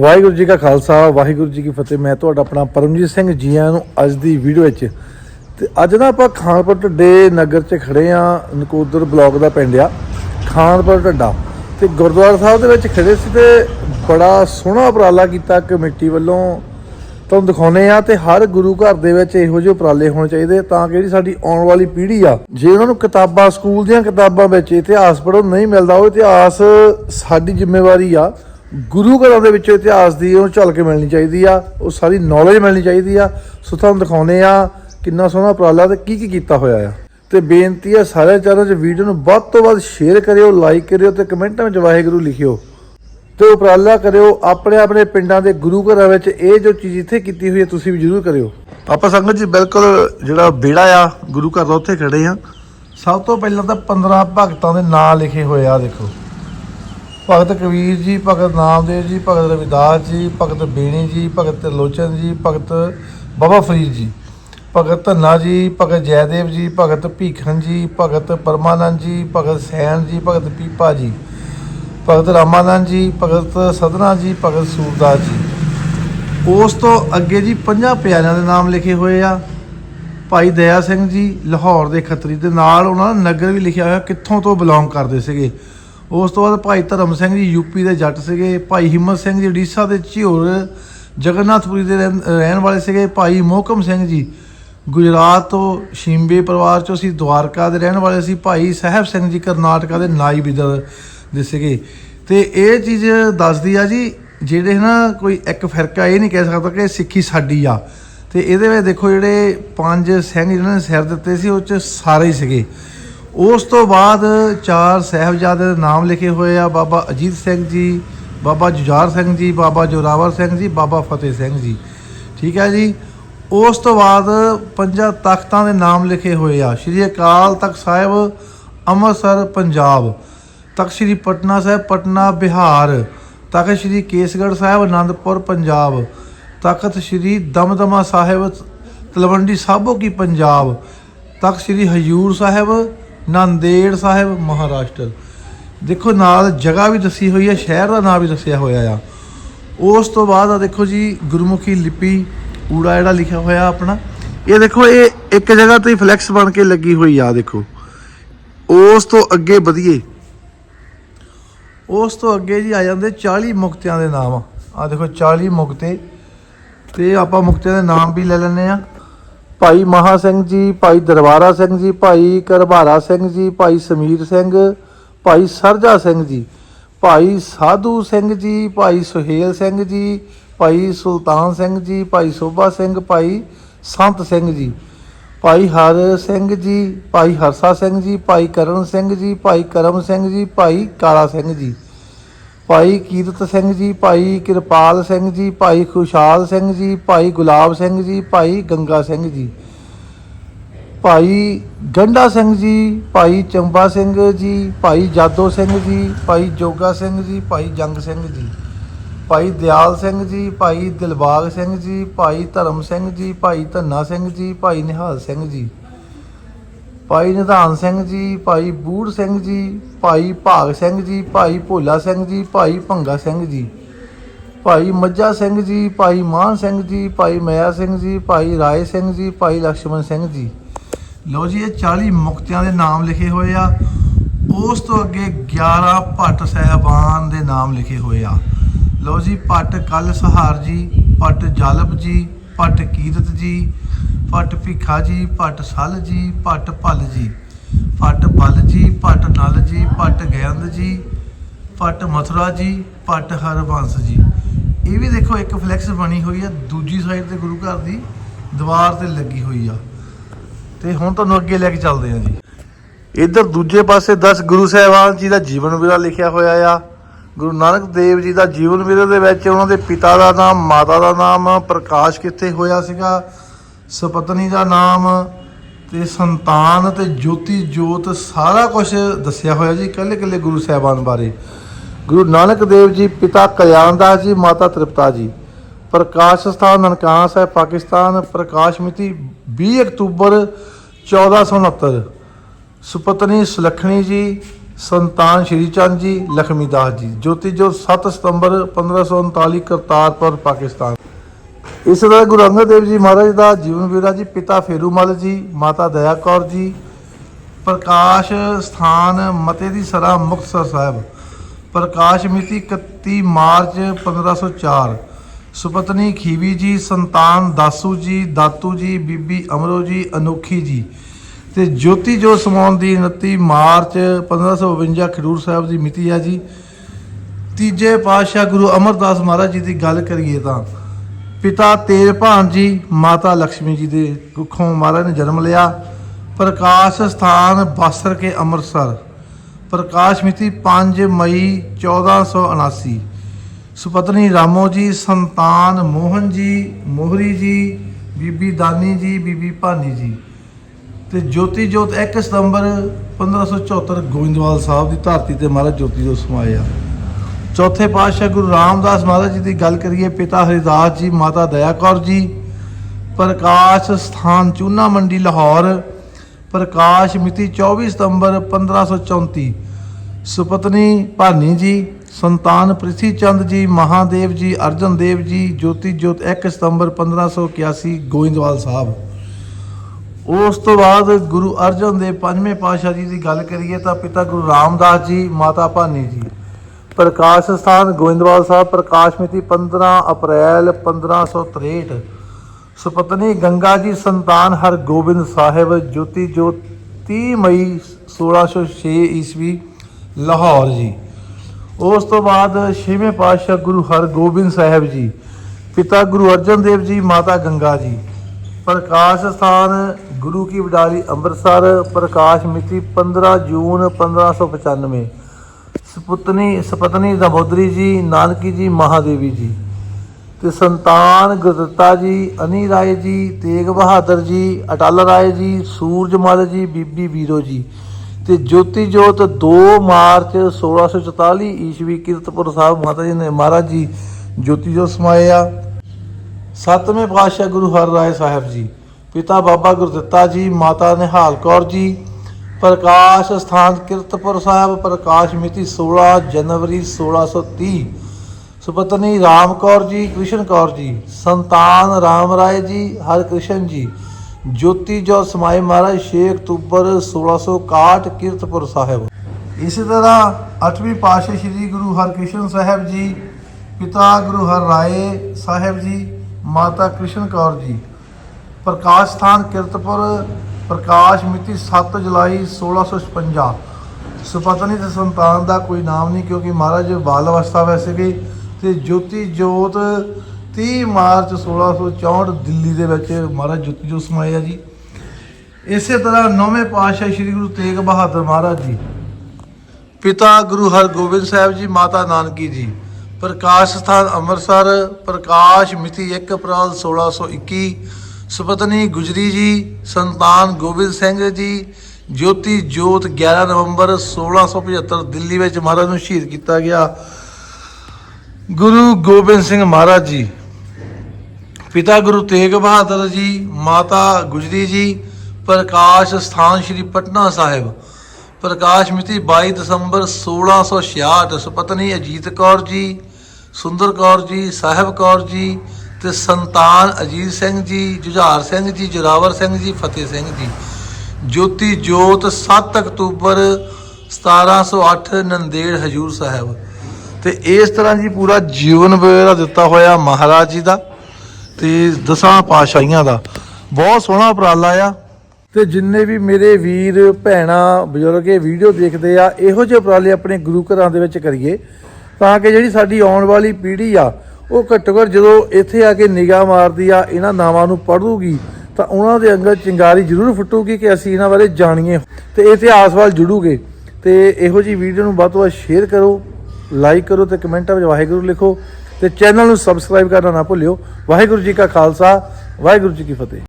ਵਾਹਿਗੁਰੂ ਜੀ ਕਾ ਖਾਲਸਾ, ਵਾਹਿਗੁਰੂ ਜੀ ਕੀ ਫਤਿਹ। ਮੈਂ ਤੁਹਾਡਾ ਆਪਣਾ ਪਰਮਜੀਤ ਸਿੰਘ ਜੀਆਂ ਨੂੰ ਅੱਜ ਦੀ ਵੀਡੀਓ ਵਿੱਚ। ਤੇ ਅੱਜ ਨਾ ਆਪਾਂ ਖਾਨਪੁਰ ਢੱਡੇ ਨਗਰ 'ਚ ਖੜੇ ਆ, ਨਕੋਦਰ ਬਲਾਕ ਦਾ ਪਿੰਡ ਆ, ਖਾਨਪੁਰ ਢੱਡਾ। ਤੇ ਗੁਰਦੁਆਰਾ ਸਾਹਿਬ ਦੇ ਵਿੱਚ ਖੜੇ ਸੀ ਤੇ ਬੜਾ ਸੋਹਣਾ ਉਪਰਾਲਾ ਕੀਤਾ ਕਮੇਟੀ ਵੱਲੋਂ। ਤੁਹਾਨੂੰ ਦਿਖਾਉਨੇ ਆ ਤੇ ਹਰ ਗੁਰੂ ਘਰ ਦੇ ਵਿੱਚ ਇਹੋ ਜਿਹੇ ਉਪਰਾਲੇ ਹੋਣੇ ਚਾਹੀਦੇ ਤਾਂ ਕਿ ਜਿਹੜੀ ਸਾਡੀ ਆਉਣ ਵਾਲੀ ਪੀੜ੍ਹੀ ਆ, ਜੇ ਉਹਨਾਂ ਨੂੰ ਕਿਤਾਬਾਂ, ਸਕੂਲ ਦੀਆਂ ਕਿਤਾਬਾਂ ਵਿੱਚ ਇਤਿਹਾਸ ਪੜ੍ਹੋ ਨਹੀਂ ਮਿਲਦਾ, ਉਹ ਇਤਿਹਾਸ ਸਾਡੀ ਜ਼ਿੰਮੇਵਾਰੀ ਆ। ਗੁਰੂ ਘਰਾਂ ਦੇ ਵਿੱਚੋਂ ਇਤਿਹਾਸ ਦੀ ਉਹ ਝਲਕ ਮਿਲਣੀ ਚਾਹੀਦੀ ਆ ਉਹ ਸਾਰੀ ਨੌਲੇਜ ਮਿਲਣੀ ਚਾਹੀਦੀ ਆ। ਸੋ ਤੁਹਾਨੂੰ ਦਿਖਾਉਨੇ ਆ ਕਿੰਨਾ ਸੋਹਣਾ ਉਪਰਾਲਾ ਤੇ ਕੀ ਕੀ ਕੀਤਾ ਹੋਇਆ ਆ। ਤੇ ਬੇਨਤੀ ਆ ਸਾਰੇ ਚੈਨਲ 'ਚ ਵੀਡੀਓ ਨੂੰ ਵੱਧ ਤੋਂ ਵੱਧ ਸ਼ੇਅਰ ਕਰਿਓ ਲਾਈਕ ਕਰਿਓ ਤੇ ਕਮੈਂਟਾਂ ਵਿੱਚ ਵਾਹਿਗੁਰੂ ਲਿਖਿਓ। ਤੇ ਉਪਰਾਲਾ ਕਰਿਓ ਆਪਣੇ ਆਪਣੇ ਪਿੰਡਾਂ ਦੇ ਗੁਰੂ ਘਰਾਂ ਵਿੱਚ ਇਹ ਜੋ ਚੀਜ਼ ਇੱਥੇ ਕੀਤੀ ਹੋਈ ਹੈ ਤੁਸੀਂ ਵੀ ਜ਼ਰੂਰ ਕਰਿਓ। ਆਪਾਂ ਸੰਗਤ ਜੀ ਬਿਲਕੁਲ ਜਿਹੜਾ ਬੇੜਾ ਆ ਗੁਰੂ ਘਰ ਦਾ ਉੱਥੇ ਖੜੇ ਆ। ਸਭ ਤੋਂ ਪਹਿਲਾਂ ਤਾਂ 15 ਭਗਤਾਂ ਦੇ ਨਾਂ ਲਿਖੇ ਹੋਏ ਆ ਦੇਖੋ। ਭਗਤ ਕਬੀਰ ਜੀ ਭਗਤ ਨਾਮਦੇਵ ਜੀ ਭਗਤ ਰਵਿਦਾਸ ਜੀ ਭਗਤ ਬੇਣੀ ਜੀ ਭਗਤ ਤਿਰਲੋਚਨ ਜੀ ਭਗਤ ਬਾਬਾ ਫਰੀਦ ਜੀ ਭਗਤ ਧੰਨਾ ਜੀ ਭਗਤ ਜੈਦੇਵ ਜੀ ਭਗਤ ਭੀਖਨ ਜੀ ਭਗਤ ਪਰਮਾਨੰਦ ਜੀ ਭਗਤ ਸੈਣ ਜੀ ਭਗਤ ਪੀਪਾ ਜੀ ਭਗਤ ਰਾਮਾਨੰਦ ਜੀ ਭਗਤ ਸਦਨਾ ਜੀ ਭਗਤ ਸੂਰਦਾਸ ਜੀ ਉਸ ਤੋਂ ਅੱਗੇ ਜੀ ਪੰਜਾਂ ਪਿਆਰਿਆਂ ਦੇ ਨਾਮ ਲਿਖੇ ਹੋਏ ਆ ਭਾਈ ਦਇਆ ਸਿੰਘ ਜੀ ਲਾਹੌਰ ਦੇ ਖੱਤਰੀ ਦੇ ਨਾਲ ਉਹਨਾਂ ਦਾ ਨਗਰ ਵੀ ਲਿਖਿਆ ਹੋਇਆ ਕਿੱਥੋਂ ਤੋਂ ਬਿਲੋਂਗ ਕਰਦੇ ਸੀਗੇ ਉਸ ਤੋਂ ਬਾਅਦ ਭਾਈ ਧਰਮ ਸਿੰਘ ਜੀ ਯੂਪੀ ਦੇ ਜੱਟ ਸੀਗੇ, ਭਾਈ ਹਿੰਮਤ ਸਿੰਘ ਜੀ ਉੜੀਸਾ ਦੇ ਝਿਓਰ, ਜਗਨਨਾਥਪੁਰੀ ਦੇ ਰਹਿਣ ਰਹਿਣ ਵਾਲੇ ਸੀਗੇ, ਭਾਈ ਮੋਹਕਮ ਸਿੰਘ ਜੀ ਗੁਜਰਾਤ ਤੋਂ ਸ਼ਿੰਬੇ ਪਰਿਵਾਰ ਚੋਂ ਸੀ ਦੁਆਰਕਾ ਦੇ ਰਹਿਣ ਵਾਲੇ ਸੀ, ਭਾਈ ਸਾਹਿਬ ਸਿੰਘ ਜੀ ਕਰਨਾਟਕਾ ਦੇ ਨਾਈ ਬਿਦਰ ਦੇ ਸੀਗੇ। ਤੇ ਇਹ ਚੀਜ਼ ਦੱਸਦੀ ਆ ਜੀ, ਜਿਹੜੇ ਨਾ ਕੋਈ ਇੱਕ ਫਿਰਕਾ ਇਹ ਨਹੀਂ ਕਹਿ ਸਕਦਾ ਕਿ ਸਿੱਖੀ ਸਾਡੀ ਆ। ਤੇ ਇਹਦੇ ਵਿੱਚ ਦੇਖੋ ਜਿਹੜੇ ਪੰਜ ਸਿੰਘ ਜਿਹਨਾਂ ਨੇ ਸਿਰ ਦਿੱਤੇ ਸੀ, ਉਹ ਚ ਸਾਰੇ ਹੀ ਸੀਗੇ। ਉਸ ਤੋਂ ਬਾਅਦ ਚਾਰ ਸਾਹਿਬਜ਼ਾਦੇ ਦੇ ਨਾਮ ਲਿਖੇ ਹੋਏ ਆ, ਬਾਬਾ ਅਜੀਤ ਸਿੰਘ ਜੀ, ਬਾਬਾ ਜੁਝਾਰ ਸਿੰਘ ਜੀ, ਬਾਬਾ ਜੋਰਾਵਰ ਸਿੰਘ ਜੀ, ਬਾਬਾ ਫਤਿਹ ਸਿੰਘ ਜੀ। ਠੀਕ ਹੈ ਜੀ? ਉਸ ਤੋਂ ਬਾਅਦ ਪੰਜਾਂ ਤਖਤਾਂ ਦੇ ਨਾਮ ਲਿਖੇ ਹੋਏ ਆ। ਸ਼੍ਰੀ ਅਕਾਲ ਤਖਤ ਸਾਹਿਬ, ਅੰਮ੍ਰਿਤਸਰ, ਪੰਜਾਬ। ਤਖਤ ਸ਼੍ਰੀ ਪਟਨਾ ਸਾਹਿਬ, ਪਟਨਾ, ਬਿਹਾਰ। ਤਖਤ ਸ਼੍ਰੀ ਕੇਸਗੜ੍ਹ ਸਾਹਿਬ ਆਨੰਦਪੁਰ ਪੰਜਾਬ। ਤਖਤ ਸ਼੍ਰੀ ਦਮਦਮਾ ਸਾਹਿਬ, ਤਲਵੰਡੀ ਸਾਬੋ ਕੀ ਪੰਜਾਬ। ਤਖਤ ਸ਼੍ਰੀ ਹਜੂਰ ਸਾਹਿਬ ਨਾਂਦੇੜ ਸਾਹਿਬ ਮਹਾਰਾਸ਼ਟਰ। ਦੇਖੋ, ਨਾਲ ਜਗ੍ਹਾ ਵੀ ਦੱਸੀ ਹੋਈ ਹੈ, ਸ਼ਹਿਰ ਦਾ ਨਾਮ ਵੀ ਦੱਸਿਆ ਹੋਇਆ ਆ। ਉਸ ਤੋਂ ਬਾਅਦ ਆ ਦੇਖੋ ਜੀ, ਗੁਰਮੁਖੀ ਲਿਪੀ, ਊੜਾ ਜਿਹੜਾ ਲਿਖਿਆ ਹੋਇਆ ਆਪਣਾ। ਇਹ ਦੇਖੋ, ਇਹ ਇੱਕ ਜਗ੍ਹਾ ਤੇ ਫਲੈਕਸ ਬਣ ਕੇ ਲੱਗੀ ਹੋਈ ਆ, ਦੇਖੋ। ਉਸ ਤੋਂ ਅੱਗੇ ਵਧੀਏ। ਉਸ ਤੋਂ ਅੱਗੇ ਜੀ ਆ ਜਾਂਦੇ 40 ਮੁਕਤਿਆਂ ਦੇ ਨਾਮ। ਆ ਦੇਖੋ 40 ਮੁਕਤੇ। ਤੇ ਆਪਾਂ ਮੁਕਤਿਆਂ ਦੇ ਨਾਮ ਵੀ ਲੈ ਲੈਣੇ ਆ। ਭਾਈ ਮਹਾ ਸਿੰਘ ਜੀ ਭਾਈ ਦਰਬਾਰਾ ਸਿੰਘ ਜੀ ਭਾਈ ਕਰਬਾਰਾ ਸਿੰਘ ਜੀ ਭਾਈ ਸਮੀਰ ਸਿੰਘ ਭਾਈ ਸਰਜਾ ਸਿੰਘ ਜੀ ਭਾਈ ਸਾਧੂ ਸਿੰਘ ਜੀ ਭਾਈ ਸੁਹੇਲ ਸਿੰਘ ਜੀ ਭਾਈ ਸੁਲਤਾਨ ਸਿੰਘ ਜੀ ਭਾਈ ਸੋਭਾ ਸਿੰਘ ਭਾਈ ਸੰਤ ਸਿੰਘ ਜੀ ਭਾਈ ਹਰ ਸਿੰਘ ਜੀ ਭਾਈ ਹਰਸਾ ਸਿੰਘ ਜੀ ਭਾਈ ਕਰਨ ਸਿੰਘ ਜੀ ਭਾਈ ਕਰਮ ਸਿੰਘ ਜੀ ਭਾਈ ਕਾਲਾ ਸਿੰਘ ਜੀ ਭਾਈ ਕੀਰਤ ਸਿੰਘ ਜੀ ਭਾਈ ਕਿਰਪਾਲ ਸਿੰਘ ਜੀ ਭਾਈ ਖੁਸ਼ਹਾਲ ਸਿੰਘ ਜੀ ਭਾਈ ਗੁਲਾਬ ਸਿੰਘ ਜੀ ਭਾਈ ਗੰਗਾ ਸਿੰਘ ਜੀ ਭਾਈ ਗੰਡਾ ਸਿੰਘ ਜੀ ਭਾਈ ਚੰਬਾ ਸਿੰਘ ਜੀ ਭਾਈ ਜਾਦੋ ਸਿੰਘ ਜੀ ਭਾਈ ਜੋਗਾ ਸਿੰਘ ਜੀ ਭਾਈ ਜੰਗ ਸਿੰਘ ਜੀ ਭਾਈ ਦਿਆਲ ਸਿੰਘ ਜੀ ਭਾਈ ਦਿਲਬਾਗ ਸਿੰਘ ਜੀ ਭਾਈ ਧਰਮ ਸਿੰਘ ਜੀ ਭਾਈ ਧੰਨਾ ਸਿੰਘ ਜੀ ਭਾਈ ਨਿਹਾਲ ਸਿੰਘ ਜੀ ਭਾਈ ਨਿਧਾਨ ਸਿੰਘ ਜੀ, ਭਾਈ ਬੂੜ ਸਿੰਘ ਜੀ, ਭਾਈ ਭਾਗ ਸਿੰਘ ਜੀ, ਭਾਈ ਭੋਲਾ ਸਿੰਘ ਜੀ, ਭਾਈ ਭੰਗਾ ਸਿੰਘ ਜੀ, ਭਾਈ ਮੱਜਾ ਸਿੰਘ ਜੀ, ਭਾਈ ਮਾਨ ਸਿੰਘ ਜੀ, ਭਾਈ ਮਿਆ ਸਿੰਘ ਜੀ, ਭਾਈ ਰਾਏ ਸਿੰਘ ਜੀ, ਭਾਈ ਲక్ష్ਮਣ ਸਿੰਘ ਜੀ। ਲਓ ਜੀ, ਇਹ 40 ਮੁਕਤਿਆਂ ਦੇ ਨਾਮ ਲਿਖੇ ਹੋਏ ਆ। ਉਸ ਤੋਂ ਅੱਗੇ 11 ਭੱਟ ਸਹਿਬਾਨ ਦੇ ਨਾਮ ਲਿਖੇ ਹੋਏ ਆ। ਲਓ ਜੀ, ਭੱਟ ਕੱਲ ਸਹਾਰ ਜੀ, ਭੱਟ ਜਲਬ ਜੀ, ਭੱਟ ਕੀਰਤ ਜੀ ਭੱਟ ਭਿਖਾ ਜੀ ਭੱਟ ਸਲ ਜੀ ਭੱਟ ਭਲ ਜੀ। ਭੱਟ ਬਲ ਜੀ ਭੱਟ ਨਲ ਜੀ ਭੱਟ ਗਿਆਨਦ ਜੀ ਭੱਟ ਮਥੁਰਾ ਜੀ ਭੱਟ ਹਰਬੰਸ ਜੀ। ਇਹ ਵੀ ਦੇਖੋ, ਇੱਕ ਫਲੈਕਸ ਬਣੀ ਹੋਈ ਆ, ਦੂਜੀ ਸਾਈਡ ਤੇ ਗੁਰੂ ਘਰ ਦੀ ਦੀਵਾਰ ਤੇ ਲੱਗੀ ਹੋਈ ਆ। ਤੇ ਹੁਣ ਤੁਹਾਨੂੰ ਅੱਗੇ ਲੈ ਕੇ ਚੱਲਦੇ ਆ ਜੀ। ਇੱਧਰ ਦੂਜੇ ਪਾਸੇ 10 ਗੁਰੂ ਸਾਹਿਬਾਨ ਜੀ ਦਾ ਜੀਵਨ ਵੀਰਾ ਲਿਖਿਆ ਹੋਇਆ ਆ। ਗੁਰੂ ਨਾਨਕ ਦੇਵ ਜੀ ਦਾ ਜੀਵਨ ਵੀਰੇ ਦੇ ਵਿੱਚ ਉਹਨਾਂ ਦੇ ਪਿਤਾ ਦਾ ਨਾਮ, ਮਾਤਾ ਦਾ ਨਾਮ ਪ੍ਰਕਾਸ਼ ਕਿੱਥੇ ਹੋਇਆ ਸੀਗਾ? ਸਪਤਨੀ ਦਾ ਨਾਮ ਤੇ ਸੰਤਾਨ ਤੇ ਜੋਤੀ ਜੋਤ ਸਾਰਾ ਕੁਝ ਦੱਸਿਆ ਹੋਇਆ ਜੀ ਇਕੱਲੇ ਇਕੱਲੇ ਗੁਰੂ ਸਾਹਿਬਾਨ ਬਾਰੇ। ਗੁਰੂ ਨਾਨਕ ਦੇਵ ਜੀ, ਪਿਤਾ ਕਲਿਆਣ ਦਾਸ ਜੀ, ਮਾਤਾ ਤ੍ਰਿਪਤਾ ਜੀ। ਪ੍ਰਕਾਸ਼ ਸਥਾਨ ਨਨਕਾਣਾ ਸਾਹਿਬ, ਪਾਕਿਸਤਾਨ, ਪ੍ਰਕਾਸ਼ ਮਿਤੀ 20 ਅਕਤੂਬਰ 1469 ਸੁਪਤਨੀ ਸੁਲੱਖਣੀ ਜੀ, ਸੰਤਾਨ ਸ਼੍ਰੀ ਚੰਦ ਜੀ, ਲਖਮੀ ਦਾਸ ਜੀ। ਜੋਤੀ ਜੋਤ 7 ਸਤੰਬਰ 1539 ਕਰਤਾਰਪੁਰ, ਪਾਕਿਸਤਾਨ। ਇਸ ਤਰ੍ਹਾਂ ਗੁਰੂ ਅੰਗਦ ਦੇਵ ਜੀ ਮਹਾਰਾਜ ਦਾ ਜੀਵਨ ਵੀਰਾ ਜੀ, ਪਿਤਾ ਫੇਰੂਮਲ ਜੀ, ਮਾਤਾ ਦਇਆ ਕੌਰ ਜੀ, ਪ੍ਰਕਾਸ਼ ਸਥਾਨ ਮਤੇ ਦੀ ਸਰਾ ਮੁਕਤਸਰ ਸਾਹਿਬ, ਪ੍ਰਕਾਸ਼ ਮਿਤੀ 31 ਮਾਰਚ 1504 ਸੁਪਤਨੀ ਖੀਵੀ ਜੀ, ਸੰਤਾਨ ਦਾਸੂ ਜੀ, ਦਾਤੂ ਜੀ, ਬੀਬੀ ਅਮਰੋ ਜੀ, ਅਨੋਖੀ ਜੀ ਤੇ ਜੋਤੀ ਜੋ ਸਮਾਉਣ ਦੀ 29 ਮਾਰਚ 1552 ਖਡੂਰ ਸਾਹਿਬ ਦੀ ਮਿਤੀ ਆ ਜੀ। ਤੀਜੇ ਪਾਤਸ਼ਾਹ ਗੁਰੂ ਅਮਰਦਾਸ ਮਹਾਰਾਜ ਜੀ ਦੀ ਗੱਲ ਕਰੀਏ ਤਾਂ ਪਿਤਾ ਤੇਜ ਭਾਨ ਜੀ, ਮਾਤਾ ਲక్ష్ਮੀ ਜੀ ਦੇ ਕੁੱਖੋਂ ਮਹਾਰਾਜ ਨੇ ਜਨਮ ਲਿਆ। ਪ੍ਰਕਾਸ਼ ਸਥਾਨ ਬਾਸਰ ਕੇ ਅੰਮ੍ਰਿਤਸਰ। ਪ੍ਰਕਾਸ਼ ਮਿਤੀ 5 ਮਈ 1479 ਸੁਪਤਨੀ ਰਾਮੋ ਜੀ, ਸੰਤਾਨ ਮੋਹਨ ਜੀ, ਮੋਹਰੀ ਜੀ, ਬੀਬੀ ਦਾਨੀ ਜੀ, ਬੀਬੀ ਭਾਨੀ ਜੀ। ਤੇ ਜੋਤੀ ਜੋਤ 1 ਸਤੰਬਰ 1574 ਗੋਇੰਦਵਾਲ ਸਾਹਿਬ ਦੀ ਧਰਤੀ ਤੇ ਮਹਾਰਾਜ ਜੋਤੀ ਜੋਤ ਸਮਾਏ ਆ। ਚੌਥੇ ਪਾਤਸ਼ਾਹ ਗੁਰੂ ਰਾਮਦਾਸ ਮਹਾਰਾਜ ਜੀ ਦੀ ਗੱਲ ਕਰੀਏ, ਪਿਤਾ ਹਰਿਦਾਸ ਜੀ, ਮਾਤਾ ਦਇਆ ਕੌਰ ਜੀ, ਪ੍ਰਕਾਸ਼ ਸਥਾਨ ਚੂਨਾ ਮੰਡੀ, ਲਾਹੌਰ, ਪ੍ਰਕਾਸ਼ ਮਿਤੀ 24 ਸਤੰਬਰ 1534 ਸੁਪਤਨੀ ਭਾਨੀ ਜੀ, ਸੰਤਾਨ ਪ੍ਰਿਥੀ ਚੰਦ ਜੀ, ਮਹਾਦੇਵ ਜੀ, ਅਰਜਨ ਦੇਵ ਜੀ, ਜੋਤੀ ਜੋਤ 1 ਸਤੰਬਰ 1581 ਗੋਇੰਦਵਾਲ ਸਾਹਿਬ। ਉਸ ਤੋਂ ਬਾਅਦ ਗੁਰੂ ਅਰਜਨ ਦੇਵ ਪੰਜਵੇਂ ਪਾਤਸ਼ਾਹ ਜੀ ਦੀ ਗੱਲ ਕਰੀਏ ਤਾਂ ਪਿਤਾ ਗੁਰੂ ਰਾਮਦਾਸ ਜੀ, ਮਾਤਾ ਭਾਨੀ ਜੀ। ਪ੍ਰਕਾਸ਼ ਸਥਾਨ ਗੋਇੰਦਵਾਲ ਸਾਹਿਬ, ਪ੍ਰਕਾਸ਼ ਮਿਤੀ 15 ਅਪ੍ਰੈਲ 1563 ਸੁਪਤਨੀ ਗੰਗਾ ਜੀ ਸੰਤਾਨ ਹਰਗੋਬਿੰਦ ਸਾਹਿਬ, ਜੋਤੀ ਜੋਤ 30 ਮਈ 1606 ਈਸਵੀ, ਲਾਹੌਰ ਜੀ। ਉਸ ਤੋਂ ਬਾਅਦ ਛੇਵੇਂ ਪਾਤਸ਼ਾਹ ਗੁਰੂ ਹਰਗੋਬਿੰਦ ਸਾਹਿਬ ਜੀ, ਪਿਤਾ ਗੁਰੂ ਅਰਜਨ ਦੇਵ ਜੀ, ਮਾਤਾ ਗੰਗਾ ਜੀ। ਪ੍ਰਕਾਸ਼ ਸਥਾਨ ਗੁਰੂ ਕੀ ਵਡਾਲੀ ਅੰਮ੍ਰਿਤਸਰ, ਪ੍ਰਕਾਸ਼ ਮਿਤੀ 15 ਜੂਨ 1595 ਸਪੁਤਨੀ ਸਪਤਨੀ ਦਮੋਦਰੀ ਜੀ, ਨਾਨਕੀ ਜੀ, ਮਹਾਦੇਵੀ ਜੀ। ਤੇ ਸੰਤਾਨ ਗੁਰਦੱਤਾ ਜੀ, ਅਨੀ ਰਾਏ ਜੀ, ਤੇਗ ਬਹਾਦਰ ਜੀ, ਅਟਲ ਰਾਏ ਜੀ, ਸੂਰਜ ਸੂਰਜਮਲ ਜੀ, ਬੀਬੀ ਵੀਰੋ ਜੀ। ਤੇ ਜੋਤੀ ਜੋਤ 2 ਮਾਰਚ 1644 ਈਸਵੀ ਕੀਰਤਪੁਰ ਸਾਹਿਬ ਮਾਤਾ ਜੀ ਨੇ ਮਹਾਰਾਜ ਜੀ ਜੋਤੀ ਜੋਤ ਸਮਾਏ ਆ। ਸੱਤਵੇਂ ਪਾਤਸ਼ਾਹ ਗੁਰੂ ਹਰ ਰਾਏ ਸਾਹਿਬ ਜੀ, ਪਿਤਾ ਬਾਬਾ ਗੁਰਦਿੱਤਾ ਜੀ, ਮਾਤਾ ਨਿਹਾਲ ਕੌਰ ਜੀ ਪ੍ਰਕਾਸ਼ ਸਥਾਨ ਕਿਰਤਪੁਰ ਸਾਹਿਬ, ਪ੍ਰਕਾਸ਼ ਮਿਤੀ 16 ਜਨਵਰੀ 1630 ਸੁਪਤਨੀ ਰਾਮ ਕੌਰ ਜੀ, ਕ੍ਰਿਸ਼ਨ ਕੌਰ ਜੀ, ਸੰਤਾਨ ਰਾਮ ਰਾਏ ਜੀ, ਹਰਕ੍ਰਿਸ਼ਨ ਜੀ, ਜੋਤੀ ਜੋ ਸਮਾਏ ਮਹਾਰਾਜ 6 ਅਕਤੂਬਰ 1661 ਕਿਰਤਪੁਰ ਸਾਹਿਬ। ਇਸੇ ਤਰ੍ਹਾਂ 8ਵੀਂ ਪਾਤਸ਼ਾਹ ਸ੍ਰੀ ਗੁਰੂ ਹਰਕ੍ਰਿਸ਼ਨ ਸਾਹਿਬ ਜੀ, ਪਿਤਾ ਗੁਰੂ ਹਰਰਾਏ ਸਾਹਿਬ ਜੀ, ਮਾਤਾ ਕ੍ਰਿਸ਼ਨ ਕੌਰ ਜੀ। ਪ੍ਰਕਾਸ਼ ਸਥਾਨ ਕਿਰਤਪੁਰ ਪ੍ਰਕਾਸ਼ ਮਿਤੀ 7 ਜੁਲਾਈ 1656 ਸੁਪਤਨੀ ਤੇ ਸੰਤਾਨ ਦਾ ਕੋਈ ਨਾਮ ਨਹੀਂ, ਕਿਉਂਕਿ ਮਹਾਰਾਜ ਬਾਲ ਅਵਸਥਾ ਵਿੱਚ ਸੀਗੇ ਤੇ ਜੋਤੀ ਜੋਤ 30 ਮਾਰਚ 1664 ਦਿੱਲੀ ਦੇ ਵਿੱਚ ਮਹਾਰਾਜ ਜੋਤੀ ਜੋਤ ਸਮਾਏ ਆ ਜੀ। ਇਸੇ ਤਰ੍ਹਾਂ ਨੌਵੇਂ ਪਾਤਸ਼ਾਹ ਸ੍ਰੀ ਗੁਰੂ ਤੇਗ ਬਹਾਦਰ ਮਹਾਰਾਜ ਜੀ। ਪਿਤਾ ਗੁਰੂ ਹਰਗੋਬਿੰਦ ਸਾਹਿਬ ਜੀ, ਮਾਤਾ ਨਾਨਕੀ ਜੀ। ਪ੍ਰਕਾਸ਼ ਸਥਾਨ ਅੰਮ੍ਰਿਤਸਰ, ਪ੍ਰਕਾਸ਼ ਮਿਤੀ 1 ਅਪ੍ਰੈਲ 1621 ਸੁਪਤਨੀ ਗੁਜਰੀ ਜੀ, ਸੰਤਾਨ ਗੋਬਿੰਦ ਸਿੰਘ ਜੀ, ਜੋਤੀ ਜੋਤ 11 ਨਵੰਬਰ 1675 ਦਿੱਲੀ ਵਿੱਚ ਮਹਾਰਾਜ ਨੂੰ ਸ਼ਹੀਦ ਕੀਤਾ ਗਿਆ। ਗੁਰੂ ਗੋਬਿੰਦ ਸਿੰਘ ਮਹਾਰਾਜ ਜੀ, ਪਿਤਾ ਗੁਰੂ ਤੇਗ ਬਹਾਦਰ ਜੀ, ਮਾਤਾ ਗੁਜਰੀ ਜੀ, ਪ੍ਰਕਾਸ਼ ਸਥਾਨ ਸ੍ਰੀ ਪਟਨਾ ਸਾਹਿਬ, ਪ੍ਰਕਾਸ਼ ਮਿਤੀ 22 ਦਸੰਬਰ 1666 ਸੁਪਤਨੀ ਅਜੀਤ ਕੌਰ ਜੀ, ਸੁੰਦਰ ਕੌਰ ਜੀ, ਸਾਹਿਬ ਕੌਰ ਜੀ ਤੇ ਸੰਤਾਨ ਅਜੀਤ ਸਿੰਘ ਜੀ, ਜੁਝਾਰ ਸਿੰਘ ਜੀ, ਜੋਰਾਵਰ ਸਿੰਘ ਜੀ, ਫਤਿਹ ਸਿੰਘ ਜੀ। ਜੋਤੀ ਜੋਤ 7 ਅਕਤੂਬਰ 1708 ਨੰਦੇੜ ਹਜੂਰ ਸਾਹਿਬ। ਤੇ ਇਸ ਤਰ੍ਹਾਂ ਜੀ ਪੂਰਾ ਜੀਵਨ ਵੇਰਾ ਦਿੱਤਾ ਹੋਇਆ ਮਹਾਰਾਜ ਜੀ ਦਾ ਤੇ ਦਸਾਂ ਪਾਤਸ਼ਾਹੀਆਂ ਦਾ। ਬਹੁਤ ਸੋਹਣਾ ਉਪਰਾਲਾ ਆ। ਤੇ ਜਿੰਨੇ ਵੀ ਮੇਰੇ ਵੀਰ, ਭੈਣਾ, ਬਜ਼ੁਰਗ ਇਹ ਵੀਡੀਓ ਦੇਖਦੇ ਆ, ਇਹੋ ਜਿਹੇ ਉਪਰਾਲੇ ਆਪਣੇ ਗੁਰੂ ਘਰਾਂ ਦੇ ਵਿੱਚ ਕਰੀਏ ਤਾਂ ਕਿ ਜਿਹੜੀ ਸਾਡੀ ਆਉਣ ਵਾਲੀ ਪੀੜ੍ਹੀ ਆ ਉਹ ਘੱਟੋ ਘੱਟ ਜਦੋਂ ਇੱਥੇ ਆ ਕੇ ਨਿਗਾਹ ਮਾਰਦੀ ਆ, ਇਹਨਾਂ ਨਾਵਾਂ ਨੂੰ ਪੜ੍ਹੂਗੀ, ਤਾਂ ਉਹਨਾਂ ਦੇ ਅੰਦਰ ਚਿੰਗਾਰੀ ਜ਼ਰੂਰ ਫੁੱਟੂਗੀ ਕਿ ਅਸੀਂ ਇਹਨਾਂ ਬਾਰੇ ਜਾਣੀਏ। ਤੇ ਇਤਿਹਾਸ ਵੱਲ ਜੁੜੂਗੇ। ਤੇ ਇਹੋ ਜੀ ਵੀਡੀਓ ਨੂੰ ਵੱਧ ਤੋਂ ਵੱਧ ਸ਼ੇਅਰ ਕਰੋ, ਲਾਈਕ ਕਰੋ ਤੇ ਕਮੈਂਟਾਂ ਵਿੱਚ ਵਾਹਿਗੁਰੂ ਲਿਖੋ ਤੇ ਚੈਨਲ ਨੂੰ ਸਬਸਕ੍ਰਾਈਬ ਕਰਨਾ ਨਾ ਭੁੱਲਿਓ। ਵਾਹਿਗੁਰੂ ਜੀ ਕਾ ਖਾਲਸਾ, ਵਾਹਿਗੁਰੂ ਜੀ ਕੀ ਫਤਿਹ।